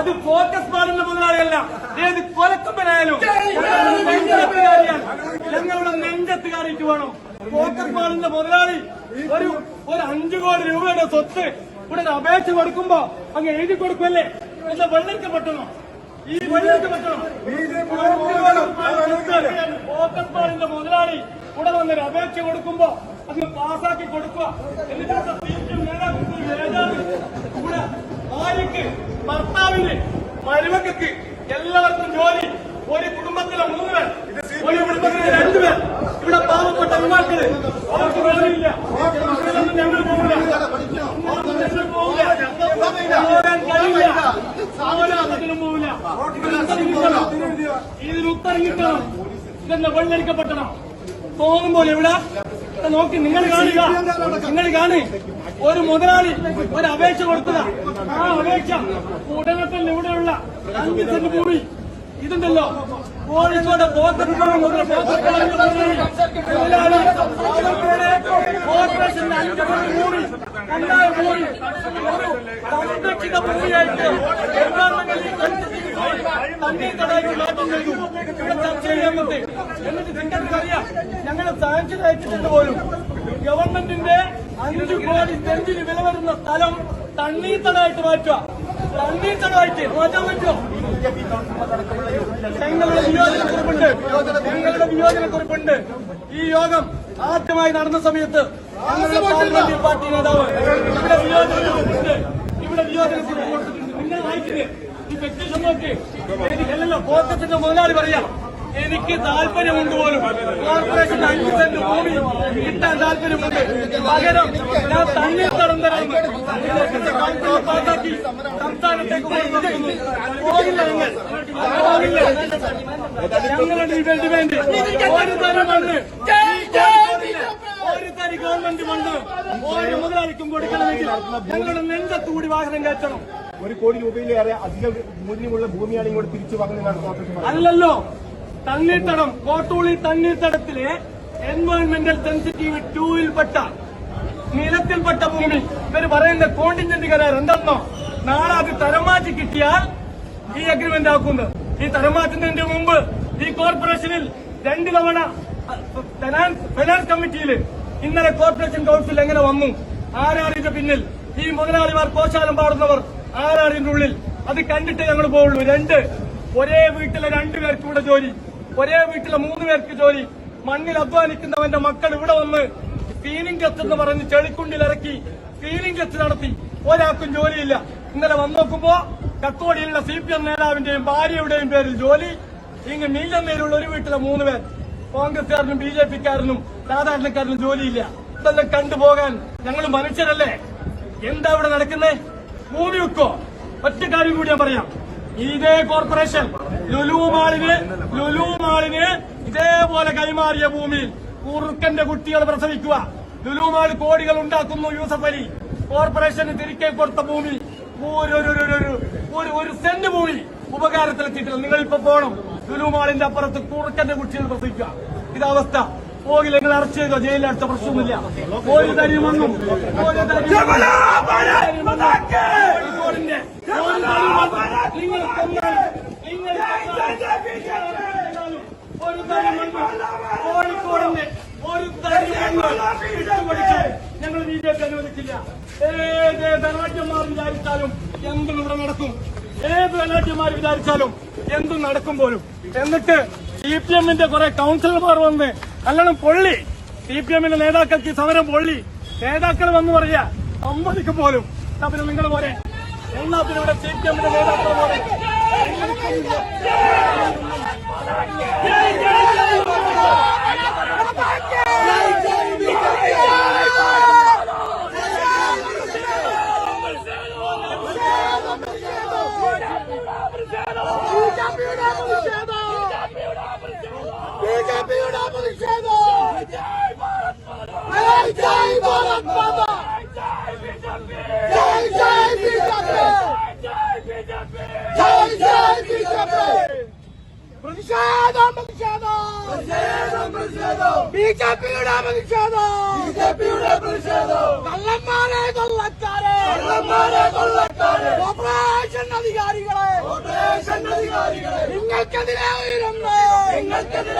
അത് ഫോക്കസ് പാടുന്ന മുതലാളിയല്ല. ഏത് കൊലക്കുമ്പനായാലും ഞങ്ങളുടെ നെഞ്ചത്തുകാരിയാൽ ഞങ്ങളുടെ നെഞ്ചത്തുകാരിക്ക് വേണം. ഫോക്കസ് പാടുന്ന മുതലാളി. ഒരു ഒരു അഞ്ചു കോടി രൂപയുടെ സ്വത്ത് ഇവിടെ അപേക്ഷ കൊടുക്കുമ്പോ അങ്ങ് എഴുതി കൊടുക്കുമല്ലേ? എന്താ പറ്റണോ? ഈ വെള്ളരിക്കപ്പെട്ടണോ ഫോക്കസ് പാടിന്റെ മുതലാളി. ഇവിടെ വന്നൊരു അപേക്ഷ കൊടുക്കുമ്പോ അങ്ങ് പാസാക്കി കൊടുക്കുക. എന്നിട്ട് സീറ്റും ഇവിടെ ഭാര്യക്ക് ഭർത്താവിന് മരുമക്കൾക്ക് എല്ലാവർക്കും ജോലി ഒരു കുടുംബത്തിലെ മൂന്ന് പേർ ഒരു കുടുംബത്തിലെ രണ്ടുപേർ. ഇവിടെ പാവപ്പെട്ട യുവാക്കൾ അവർക്ക് വെള്ളമില്ല ഞങ്ങൾ പോകില്ല. ഞങ്ങൾ പോകില്ല. ഇതിനുത്തരം കിട്ടണം ഇതെന്താ വെള്ളരിക്കപ്പെട്ടണം തോന്നും പോലെ ഇവിടെ നോക്കി നിങ്ങൾ കാണുക. നിങ്ങൾ കാണേ ഒരു മുതലാളി ഒരു അപേക്ഷ കൊടുത്തതാ ആ അപേക്ഷ ഉടനെ തന്നെ ഇവിടെയുള്ള അഞ്ച് സെന്റ് ഭൂമി ഇതുണ്ടല്ലോ. കോഴിക്കോട് ഭൂമിയായിട്ട് ചർച്ച ചെയ്യാൻ പറ്റി എന്നിട്ട് നിങ്ങൾക്ക് അറിയാം ഞങ്ങൾ സാങ്ഷൻ അയച്ചിട്ടുണ്ട് പോലും ഗവൺമെന്റിന്റെ അഞ്ചു കോടി സെന്റിന് വില വരുന്ന സ്ഥലം തണ്ണീത്തടമായിട്ട് മാറ്റുക. തണ്ണീത്തടമായിട്ട് മാറ്റാൻ പറ്റുമോ? ഞങ്ങളുടെ വിയോജനക്കുറിപ്പുണ്ട് ഞങ്ങളുടെ വിയോജനക്കുറിപ്പുണ്ട് ഈ യോഗം ആദ്യമായി നടന്ന സമയത്ത് ഞങ്ങളുടെ പാർലമെന്റ് പാർട്ടി നേതാവ് ഇവിടെ വിയോജനക്കുറിപ്പുണ്ട് ഇവിടെ വിയോജനക്കുറിപ്പ് കൊടുത്തിട്ടുണ്ട്. നിങ്ങൾ വായിക്കില്ലേ ഈ വ്യക്തി നോക്കി. എനിക്കല്ലല്ലോ കോട്ടത്തിന്റെ മുതലാളി പറയാം. എനിക്ക് താല്പര്യമുണ്ട് പോലും. കോർപ്പറേഷൻ അഞ്ച് സെന്റ് ഭൂമി കിട്ടാൻ താല്പര്യമുണ്ട്. പകരം ഞാൻ തന്നെ സംസ്ഥാനത്തേക്ക് പോകില്ല ഞങ്ങളുടെ ഡിമാൻഡ് ഒരു തരം മണ്ണ് ഒരു തരി ഗവൺമെന്റ് മണ്ണ് ഒരു മുതലാളിക്കും കൊടുക്കണമെങ്കിൽ ഞങ്ങളുടെ നെഞ്ചത്തുകൂടി വാഹനം കയറ്റണം. ഒരു കോടി രൂപയിലേറെ അധിക മൂല്യമുള്ള ഭൂമിയാണ് ഇങ്ങോട്ട് തിരിച്ചു വാങ്ങുന്നതാണ് അല്ലല്ലോ. തണ്ണീർത്തടം കോട്ടൂളി തണ്ണീർത്തടത്തിലെ എൻവയോൺമെന്റൽ സെൻസിറ്റീവ് ടൂവിൽപ്പെട്ട നിലത്തിൽപ്പെട്ട ഭൂമി. ഇവർ പറയുന്ന കോണ്ടിന്റന്റ് കരാർ എന്തെന്നോ നാളെ അത് തരംമാറ്റി കിട്ടിയാൽ ഈ അഗ്രിമെന്റ് ആക്കുന്നത്. ഈ തരംമാറ്റുന്നതിന്റെ മുമ്പ് ഈ കോർപ്പറേഷനിൽ രണ്ട് തവണ ഫിനാൻസ് കമ്മിറ്റിയിൽ ഇന്നലെ കോർപ്പറേഷൻ കൌൺസിൽ എങ്ങനെ വന്നു? ആരാറിന്റെ പിന്നിൽ? ഈ മുതലാളിമാർ കോശാലം പാടുന്നവർ ആരാറിന്റെ ഉള്ളിൽ? അത് കണ്ടിട്ട് ഞങ്ങൾ പോവുള്ളൂ. രണ്ട് ഒരേ വീട്ടിലെ രണ്ടുപേർക്കൂടെ ജോലി. ഒരേ വീട്ടിലെ മൂന്ന് പേർക്ക് ജോലി. മണ്ണിൽ അധ്വാനിക്കുന്നവന്റെ മക്കൾ ഇവിടെ വന്ന് ഫീലിംഗ് ടെസ്റ്റ് എന്ന് പറഞ്ഞ് ചെളിക്കുണ്ടിൽ ഇറക്കി ഫീലിംഗ് ടെസ്റ്റ് നടത്തി. ഒരാൾക്കും ജോലിയില്ല. ഇന്നലെ വന്നോക്കുമ്പോ കത്തോടിയിലുള്ള സി പി എം നേതാവിന്റെയും ഭാര്യയുടെയും പേരിൽ ജോലി. ഇങ്ങ് മീലമ്മയിലുള്ള ഒരു വീട്ടിലെ മൂന്ന് പേർ. കോൺഗ്രസുകാരനും ബി ജെ പിക്കാരനും സാധാരണക്കാരനും ജോലിയില്ല. ഇതെല്ലാം കണ്ടുപോകാൻ ഞങ്ങൾ മനുഷ്യരല്ലേ? എന്താ ഇവിടെ നടക്കുന്നത് ഭൂമി വെക്കോ. ഒറ്റ കാര്യം കൂടി ഞാൻ പറയാം. ഇതേ കോർപ്പറേഷൻ ലുലു മാളിന് ലുലു മാളിന് ഇതേപോലെ കൈമാറിയ ഭൂമിയിൽ കുറുക്കന്റെ കുട്ടികൾ പ്രസവിക്കുക. ലുലു മാൾ കോടികൾ ഉണ്ടാക്കുന്നു യൂസഫ് അലി. കോർപ്പറേഷന് തിരികെ കൊടുത്ത ഭൂമി ഒരു ഒരു സെന്റ് ഭൂമി ഉപകാരത്തിലെത്തിയിട്ടില്ല. നിങ്ങൾ ഇപ്പൊ പോകണം ലുലു മാളിന്റെ അപ്പുറത്ത് കുറുക്കന്റെ കുട്ടികൾ പ്രസവിക്കുക. ഇതവസ്ഥ പോകില്ല നിങ്ങൾ അറസ്റ്റ് ചെയ്തോ? ജയിലിൽ അടുത്ത പ്രശ്നമൊന്നുമില്ല. ഒരു തരി മണ്ണും ഒരു തരി കോഴിക്കോടിന്റെ ഒരു തരി മണ്ണും നിങ്ങൾ കൊന്നാൽ നിങ്ങൾ കൊന്നാൽ ഒരു തരി മണ്ണ് കോഴിക്കോടിന്റെ ഒരു തരി മണ്ണ് വിട്ടുകൊടുക്കാൻ ഞങ്ങൾ ബി ജെ പി അനുവദിച്ചില്ല ഏത് ധനാട്യന്മാർ വിചാരിച്ചാലും എന്തും ഇവിടെ നടക്കും ഏത് ധനാട്യന്മാർ വിചാരിച്ചാലും എന്തും നടക്കും പോലും എന്നിട്ട് സി പി എമ്മിന്റെ കുറെ കൗൺസിലർമാർ വന്ന് നല്ലോണം പൊള്ളി സി പി എമ്മിന്റെ നേതാക്കൾക്ക് സമരം പൊള്ളി നേതാക്കൾ വന്ന് പറയാ അമ്പതിക്ക് പോലും എന്നാ നിങ്ങൾ പോരെ എന്നാ പിന്നെ ഇവിടെ സി പി എമ്മിന്റെ നേതാക്കൾ പോലെ പ്രതിഷേധം പ്രതിഷേധം ബി ജെ പിയുടെ പ്രതിഷേധം ബി ജെ പിയുടെ പ്രതിഷേധം കള്ളന്മാരെ കൊള്ളക്കാരെ കള്ളന്മാരെ കൊള്ളക്കാരെ ഓപ്പറേഷൻ അധികാരികളെ ഓപ്പറേഷൻ അധികാരികളെ നിങ്ങൾക്കെതിരെ ഉയരുന്നു നിങ്ങൾക്കെതിരെ